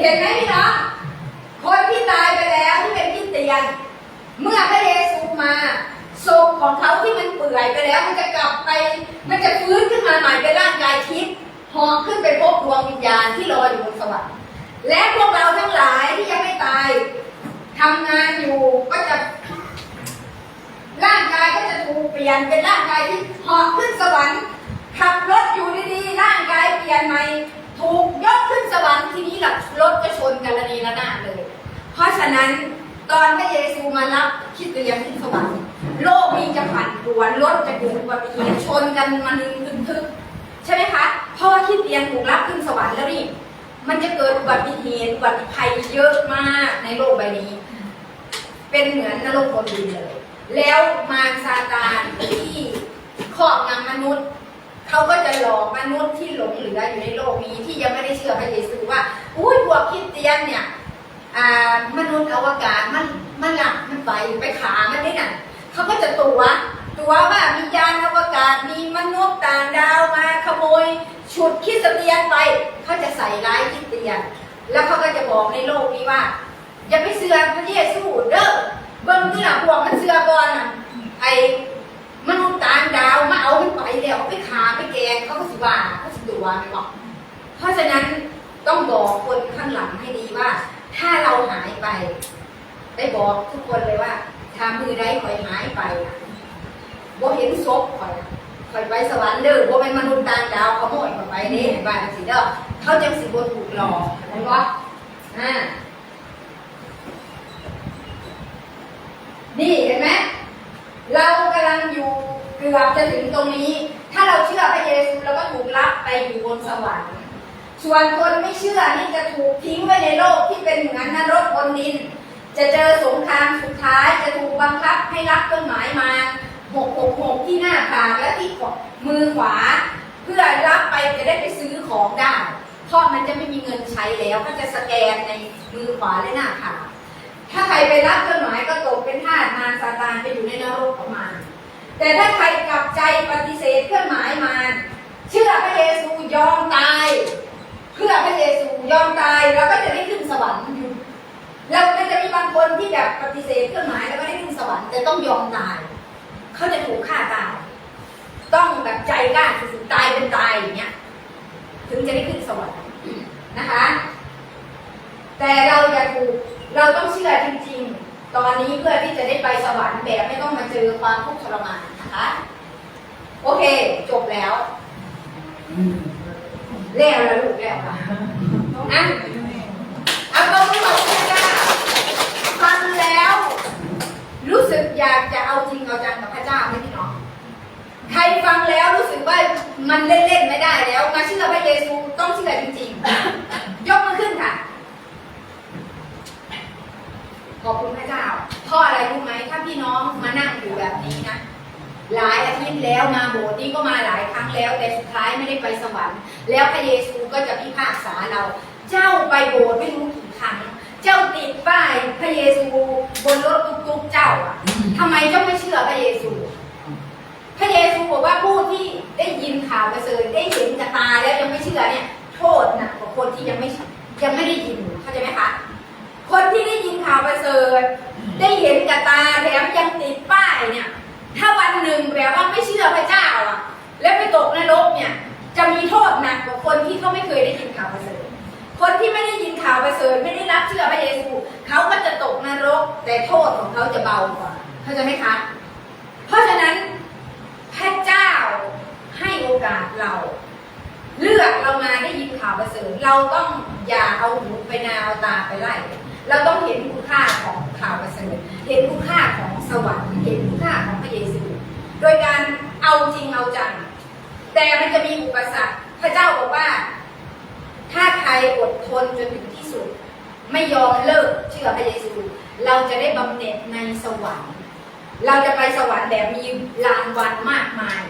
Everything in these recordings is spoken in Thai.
เห็นไหมพี่น้องคนที่ตายไปแล้วที่เป็นคริสเตียน เมื่อพระเยซูมาศพของเขาที่มันเปื่อยไปแล้ว มันจะกลับไป มันจะฟื้นขึ้นมาใหม่เป็นร่างกายทิพย์หอขึ้นไปพบดวงวิญญาณที่รออยู่บนสวรรค์และพวกเราทั้งหลายที่ยังไม่ตายทำงานอยู่ก็จะร่างกายก็จะถูกเปลี่ยนเป็นร่างกายที่หาะขึ้นสวรรค์ขับรถอยู่ดีๆร่างกายเปลี่ยนใหม่ ถูกยกขึ้นสวรรค์ทีนี้หลับรถก็ชนกันระนีระนาดเลย เพราะฉะนั้นตอนพระเยซูมารับคิดเตียนขึ้นสวรรค์โลกนี้จะผันปวนรถจะเกิดอุบัติเหตุชนกันมานึงทึทึกใช่ไหมคะเพราะว่าคิดเตียนถูกรับขึ้นสวรรค์แล้วนี่มันจะเกิดอุบัติเหตุอุบัติภัยเยอะมากในโลกใบนี้ เป็นเหมือนนรกบนดินเลย แล้วมารซาตานที่ครอบงำมนุษย์ เขาก็จะหลอกมนุษย์ที่หลงเหลืออยู่ในโลกนี้ที่ยังไม่ได้เชื่อพระเยซูว่าอุ้ยพวกคริดเตียนเนี่ยมนุษย์อวกาศมันมันหลับมันไปไปขามันได้น่ะเขาก็จะตัวตัวว่ามียานอวกาศมีมนุษย์ต่างดาวมาขโมยฉุดคริดเตียนไปเขาจะใส่ร้ายคริดเตียน แล้วเขาก็จะบอกในโลกนี้ว่าอย่าไปเสือพระเยซูเด้อเบิ่งที่หลังพวกมันเสือก่อนน่ะไอมนุษย์ต่างดาวมา เอามันไปแล้วเอาไปขาไปแกงเขาก็สิว่าเขาสิตัวไม่บอกเพราะฉะนั้นต้องบอกคนข้างหลังให้ดีว่า ถ้าเราหายไป ได้บอกทุกคนเลยว่าถ้ามือใดคอยหายไปน่ะบ่เห็นศพคอยคอยไปสวรรค์เด้อบ่เป็นมนุษย์ต่างดาวขโมยเข้าไปเด้เห็นว่าจังซี่เด้อเขาจังสิบ่ถูกหลอกเห็นบ่อ่านี่เห็นไหมเรากำลังอยู่ เกือบจะถึงตรงนี้ ถ้าเราเชื่อพระเยซูเราก็ถูกรับไปอยู่บนสวรรค์ส่วนคนไม่เชื่อนี่จะถูกทิ้งไว้ในโลกที่เป็นเหมือนนรกบนดิน จะเจอสงครามสุดท้ายจะถูกบังคับให้รับต้นไม้มาหกหกหกที่หน้าผากและที่มือขวา เพื่อรับไปจะได้ไปซื้อของได้เพราะมันจะไม่มีเงินใช้แล้วก็จะสแกนในมือขวาและหน้าผากถ้าใครไปรับเครื่องหมายก็ตกเป็นทาสมารซาตานไปอยู่ในนรกของมาร แต่ถ้าใครกลับใจปฏิเสธเครื่องหมายมารเชื่อพระเยซูยอมตายเพื่อพระเยซูยอมตายเราก็จะได้ขึ้นสวรรค์อยู่แล้วมันจะมีบางคนที่แบบปฏิเสธเครื่องหมายแล้วก็ได้ขึ้นสวรรค์แต่ต้องยอมตาย เขาจะถูกฆ่าตาย ต้องแบบใจกล้าสุดๆตายเป็นตายอย่างเงี้ยถึงจะได้ขึ้นสวรรค์นะคะ แต่เราอย่าถูกเราต้องเชื่อจริงๆ ตอนนี้เพื่อที่จะได้ไปสวรรค์แบบไม่ต้องมาเจอความทุกข์ทรมานนะคะ โอเค จบแล้วแล้วแล้วลูกแล้วค่ะนะเอาตัวมือบอกคุณจ้าฟังแล้ว รู้สึกอยากจะเอาจริงเอาจังกับพระเจ้าไหมพี่น้องใครฟังแล้วรู้สึกว่ามันเล่นๆไม่ได้แล้วมาเชื่อพระเยซูต้องเชื่อจริงๆ ยกมือขึ้นค่ะ ขอบคุณพระเจ้าเพราะอะไรรู้ไหมถ้าพี่น้องมานั่งอยู่แบบนี้นะ หลายอาทิตย์แล้วมาโบสถ์นี้ก็มาหลายครั้งแล้ว แต่สุดท้ายไม่ได้ไปสวรรค์ แล้วพระเยซูก็จะพิพากษาเรา เจ้าไปโบสถ์ไม่รู้กี่ครั้ง เจ้าติดป้ายพระเยซูบนรถตุ๊กๆเจ้าอะทำไมเจ้าไม่เชื่อพระเยซู พระเยซูบอกว่าผู้ที่ได้ยินข่าวประเสริฐได้เห็นกับตาแล้วยังไม่เชื่อเนี่ย โทษหนักกว่าคนที่ยังไม่ยังไม่ได้ยินเข้าใจไหมคะคนที่ได้ยินข่าวประเสริฐได้เห็นกับตา ชื่อพระเจ้าอะ แล้วไปตกนรกเนี่ย จะมีโทษหนักกว่าคนที่เขาไม่เคยได้ยินข่าวประเสริฐคนที่ไม่ได้ยินข่าวประเสริฐไม่ได้รับเชื่อพระเยซูเขาก็จะตกนรก แต่โทษของเขาจะเบากว่าเข้าใจไหมคะ เพราะฉะนั้นพระเจ้าให้โอกาสเรา เลือกเรามาได้ยินข่าวประเสริฐเราต้องอย่าเอาหูไปนาเอาตาไปไล่เราต้องเห็นคุณค่าของข่าวประเสริฐเห็นคุณค่าของสวรรค์เห็นคุณค่าของพระเยซู โดยการ เอาจริงเอาจัง แต่มันจะมีอุปสรรค พระเจ้าบอกว่า ถ้าใครอดทนจนถึงที่สุด ไม่ยอมเลิกเชื่อพระเยซู เราจะได้บำเหน็จในสวรรค์ เราจะไปสวรรค์แบบมีรางวัลมากมาย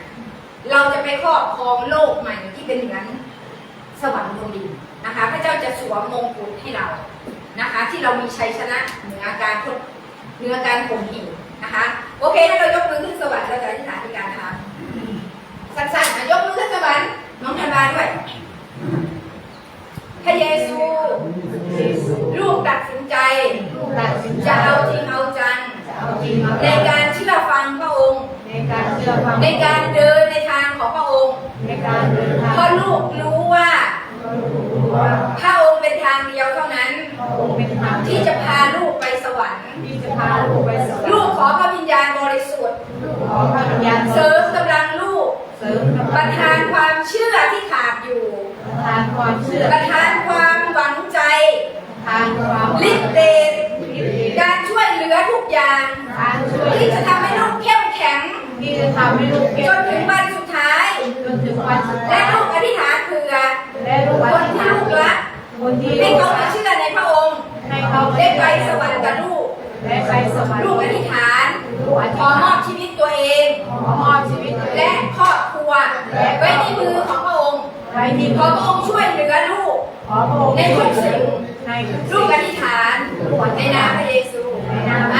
เราจะไปครอบครองโลกใหม่ที่เป็นเหมือนสวรรค์บนดินนะคะ พระเจ้าจะสวมมงกุฎให้เรานะคะ ที่เรามีชัยชนะเหนือการทดเหนือการข่มเหงนะคะ โอเคถ้าเรายกมือขึ้นสวรรค์เราจะอธิษฐานในการทำสั้นๆนะยกมือขึ้นสวรรค์น้องธันวาด้วยพระเยซูลูกตัดสินใจจะเอาจริงเอาจังในการเชื่อฟังพระองค์ในการเชื่อฟังในการเดิน ขอพระวิญญาณเสริมกำลังลูก เสริมกำปลัระงทานความเชื่อที่ขาดอยู่ ประทานความเชื่อประทานความหวังใจทานความฤทธิ์เดชการช่วยเหลือทุกอย่างการช่วยที่จะทำให้ลูกเข้มแข็งที่จะทำให้ลูกจเข้มนถึงวันสุดท้ายจนถึงวันสุดและท้ายลูกอธิษฐานเผื่อและลูกคอนธิษที่ฐานลูกรักคนที่ให้ลูกเขารักเชื่อในพระองค์ให้เขาได้ไปสวรรค์กับลูก ได้ไปสวรรค์ลูกอธิษฐานลูกอธิขษอมอฐาบนชีวิตตัวเอง ขอมอบชีวิตและครอบครัวไว้ในมือของพระองค์ไว้ที่ขอพระองค์ช่วยเหลือลูกขอพระองค์ในทุกสิ่งในทุกลูสิ่กงอธิษฐานในนามพ